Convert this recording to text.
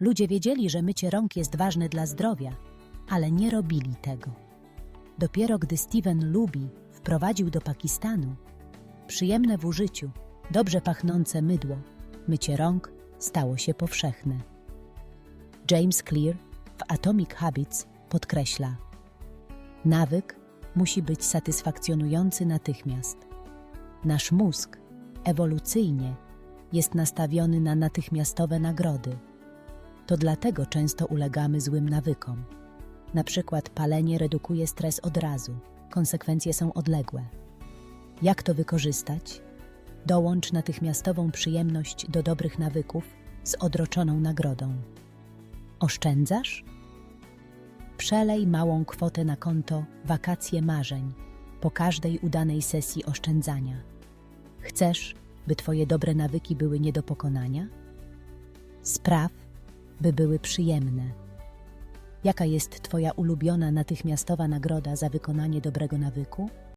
Ludzie wiedzieli, że mycie rąk jest ważne dla zdrowia, ale nie robili tego. Dopiero gdy Steven Luby wprowadził do Pakistanu przyjemne w użyciu, dobrze pachnące mydło, mycie rąk stało się powszechne. James Clear w Atomic Habits podkreśla: Nawyk musi być satysfakcjonujący natychmiast. Nasz mózg ewolucyjnie jest nastawiony na natychmiastowe nagrody. To dlatego często ulegamy złym nawykom. Na przykład palenie redukuje stres od razu, konsekwencje są odległe. Jak to wykorzystać? Dołącz natychmiastową przyjemność do dobrych nawyków z odroczoną nagrodą. Oszczędzasz? Przelej małą kwotę na konto Wakacje Marzeń po każdej udanej sesji oszczędzania. Chcesz, by Twoje dobre nawyki były nie do pokonania? Spraw, by były przyjemne. Jaka jest Twoja ulubiona natychmiastowa nagroda za wykonanie dobrego nawyku?